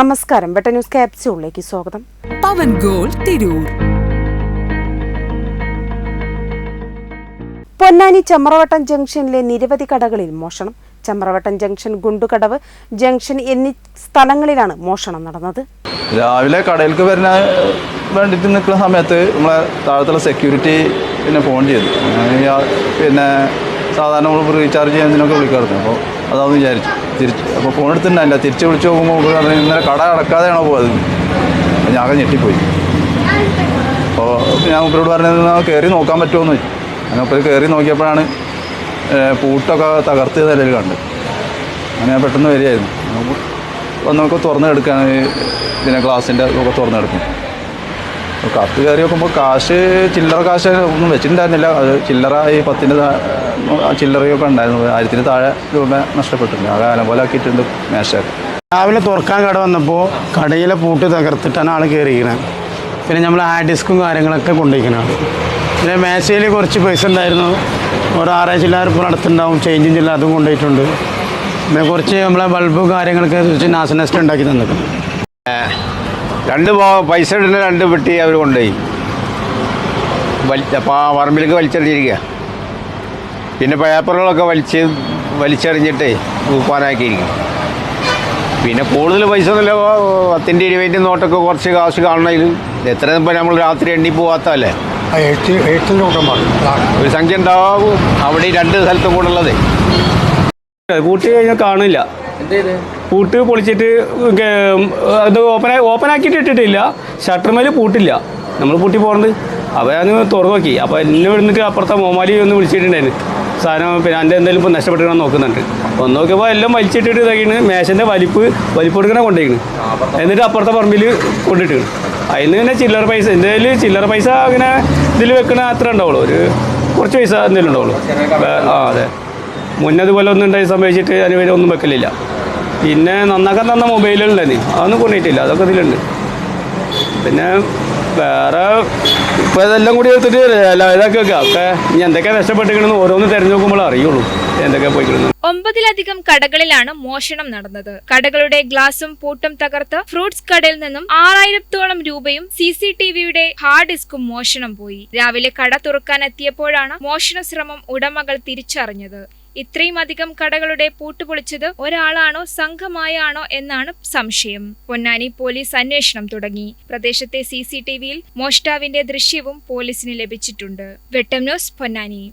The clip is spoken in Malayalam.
നമസ്കാരം. വെട്ട ന്യൂസ് ക്യാപ്സ്യൂളിലേക്ക് സ്വാഗതം. പവൻ ഗോൾ തിരൂർ. പൊന്നാനി ചമ്രവട്ടം ജംഗ്ഷനിലെ നിരവധി കടകളിൽ മോഷണം. ചമ്രവട്ടം ജംഗ്ഷൻ ഗുണ്ടുകടവ് ജംഗ്ഷൻ എന്നീ സ്ഥലങ്ങളിലാണ് മോഷണം നടന്നത്. രാവിലെ കടയിലേക്ക് വരുന്ന വേണ്ടിയിട്ട് നിൽക്കുന്ന സമയത്ത് നമ്മളെ താഴത്തുള്ള സെക്യൂരിറ്റി പിന്നെ ഫോൺ ചെയ്തു. പിന്നെ സാധാരണ നമ്മൾ റീചാർജ് ചെയ്യുന്നതിനൊക്കെ വിളിക്കാറുണ്ട്. അപ്പോൾ അതാണെന്ന് വിചാരിച്ചു. തിരിച്ച് അപ്പോൾ ഫോൺ എടുത്തിട്ടുണ്ടായില്ല തിരിച്ച് വിളിച്ച് നോക്കുമ്പോൾ ഇന്നലെ കട അടക്കാതെയാണോ പോയത്? ഞാൻ ഞെട്ടിപ്പോയി. അപ്പോൾ ഞാൻ മൂപ്പരോട് പറഞ്ഞത് കയറി നോക്കാൻ പറ്റുമോ എന്ന്? അങ്ങനെ മൂപ്പര് കയറി നോക്കിയപ്പോഴാണ് പൂട്ടൊക്കെ തകർത്ത് നിലയിൽ കണ്ട്. അങ്ങനെ പെട്ടെന്ന് വരികയായിരുന്നു. വന്നൊക്കെ ഒന്നൊക്കെ തുറന്നെടുക്കാൻ പിന്നെ ഗ്ലാസിന്റെ ഒക്കെ തുറന്നെടുക്കും. അപ്പോൾ കത്ത് കയറി നോക്കുമ്പോൾ കാശ് ചില്ലറ കാശ് ഒന്നും വെച്ചിട്ടുണ്ടായിരുന്നില്ല. അത് ചില്ലറ ഈ പത്തിന്റെ താ- ചില്ലറയൊക്കെ ഉണ്ടായിരുന്നു ആയിരത്തിന് താഴെ രൂപ നഷ്ടപ്പെട്ടിട്ടുണ്ട് ആകെ പോലെ ആക്കിയിട്ടുണ്ട് മേശയൊക്കെ രാവിലെ തുറക്കാൻ കട വന്നപ്പോൾ കടയിലെ പൂട്ട് തകർത്തിട്ടാണ് ആൾ കയറിയിരിക്കുന്നത് പിന്നെ നമ്മൾ ഹാർഡ് ഡിസ്കും കാര്യങ്ങളൊക്കെ കൊണ്ടുപോയിക്കണം. പിന്നെ മേശയിൽ കുറച്ച് പൈസ ഉണ്ടായിരുന്നു. ഒരു ആറ് ചില്ലാറ് ഇപ്പോൾ അടുത്തുണ്ടാവും ചേഞ്ചും ചില്ല അതും കൊണ്ടുപോയിട്ടുണ്ട്. പിന്നെ കുറച്ച് നമ്മളെ ബൾബും കാര്യങ്ങളൊക്കെ വെച്ച് നാശനഷ്ടം ഉണ്ടാക്കി തന്നിട്ടുണ്ട്. രണ്ട് പൈസ ഇടുന്ന രണ്ട് പെട്ടി അവർ കൊണ്ടുപോയി. വലി അപ്പോൾ ആ പറമ്പിലേക്ക് വലിച്ചെറിഞ്ഞിരിക്കുക പിന്നെ പേപ്പറുകളൊക്കെ വലിച്ച് വലിച്ചെറിഞ്ഞിട്ട് ഊപ്പാനാക്കിയിരിക്കും. പിന്നെ കൂടുതൽ പൈസ ഒന്നുമില്ല. പത്തിന്റെ ഇരുപതിന്റെ നോട്ടൊക്കെ കുറച്ച് കാശ് കാണണതിൽ എത്ര ഇപ്പം നമ്മൾ രാത്രി എണ്ണി പോവാത്തല്ലേ ഒരു സംഖ്യ ഉണ്ടാവും. അവിടെ രണ്ട് സ്ഥലത്തും കൂടെ ഉള്ളതേ. പൂട്ട് കഴിഞ്ഞാൽ കാണില്ല. പൂട്ട് പൊളിച്ചിട്ട് അത് ഓപ്പൺ ഓപ്പൺ ആക്കിയിട്ട് ഇട്ടിട്ടില്ല. ഷട്ടർമേൽ പൂട്ടില്ല. നമ്മൾ പൂട്ടി പോകണ്ട് അപ്പോൾ ഞാൻ തുറന്നു നോക്കി അപ്പോൾ എന്നെ ഇവിടുന്ന് അപ്പുറത്തെ മോമാലി ഒന്ന് വിളിച്ചിട്ടുണ്ടായിരുന്നു. സാധനം പിന്നെ എന്റെ എന്തെങ്കിലും ഇപ്പോൾ നഷ്ടപ്പെട്ടിട്ട് നോക്കുന്നുണ്ട്. ഒന്ന് നോക്കിയപ്പോൾ എല്ലാം വലിച്ചിട്ടിട്ട് ഇതാക്കിയാണ്. മേശന്റെ വലിപ്പ് വലിപ്പ് കൊണ്ടേക്കണ് എന്നിട്ട് അപ്പുറത്തെ പറമ്പിൽ കൊണ്ടിട്ട്. അതിന് പിന്നെ ചില്ലറ പൈസ. എന്തെങ്കിലും ചില്ലറ പൈസ അങ്ങനെ ഇതിൽ വെക്കണ അത്ര ഉണ്ടാവുള്ളൂ. ഒരു കുറച്ച് പൈസ എന്തെങ്കിലും ഉണ്ടാവുള്ളൂ. ആ അതെ. മുന്നേ അതുപോലെ ഒന്നും ഉണ്ടായി സംഭവിച്ചിട്ട് അതിന് പേര് ഒന്നും വെക്കലില്ല. പിന്നെ നന്നാക്കാൻ തന്ന മൊബൈലുകളുണ്ടായിരുന്നു അതൊന്നും കൊണ്ടിട്ടില്ല അതൊക്കെ ഇതിലുണ്ട്. പിന്നെ വേറെ ഇപ്പോൾ ഇതെല്ലാം കൂടി എടുത്തിട്ട് ഇതൊക്കെ വെക്കാം. ഒക്കെ ഇനി എന്തൊക്കെ നഷ്ടപ്പെട്ടിരിക്കണമെന്ന് ഓരോന്ന് തിരഞ്ഞു നോക്കുമ്പോൾ അറിയുള്ളൂ. എന്തൊക്കെ പോയിക്കുന്നത് ഒമ്പതിലധികം കടകളിലാണ് മോഷണം നടന്നത്. കടകളുടെ ഗ്ലാസും പൂട്ടും തകർത്ത് ഫ്രൂട്ട്സ് കടയിൽ നിന്നും ആറായിരത്തോളം രൂപയും സി സി ടി വിയുടെ ഹാർഡ് ഡിസ്കും മോഷണം പോയി. രാവിലെ കട തുറക്കാൻ എത്തിയപ്പോഴാണ് മോഷണ ശ്രമം ഉടമകൾ തിരിച്ചറിഞ്ഞത്. ഇത്രയും അധികം കടകളുടെ പൂട്ടുപൊളിച്ചത് ഒരാളാണോ സംഘമായാണോ എന്നാണ് സംശയം. പൊന്നാനി പോലീസ് അന്വേഷണം തുടങ്ങി. പ്രദേശത്തെ സി സി ടി വിയിൽ മോഷ്ടാവിന്റെ ദൃശ്യവും പോലീസിന് ലഭിച്ചിട്ടുണ്ട്. വെട്ടം ന്യൂസ് പൊന്നാനി.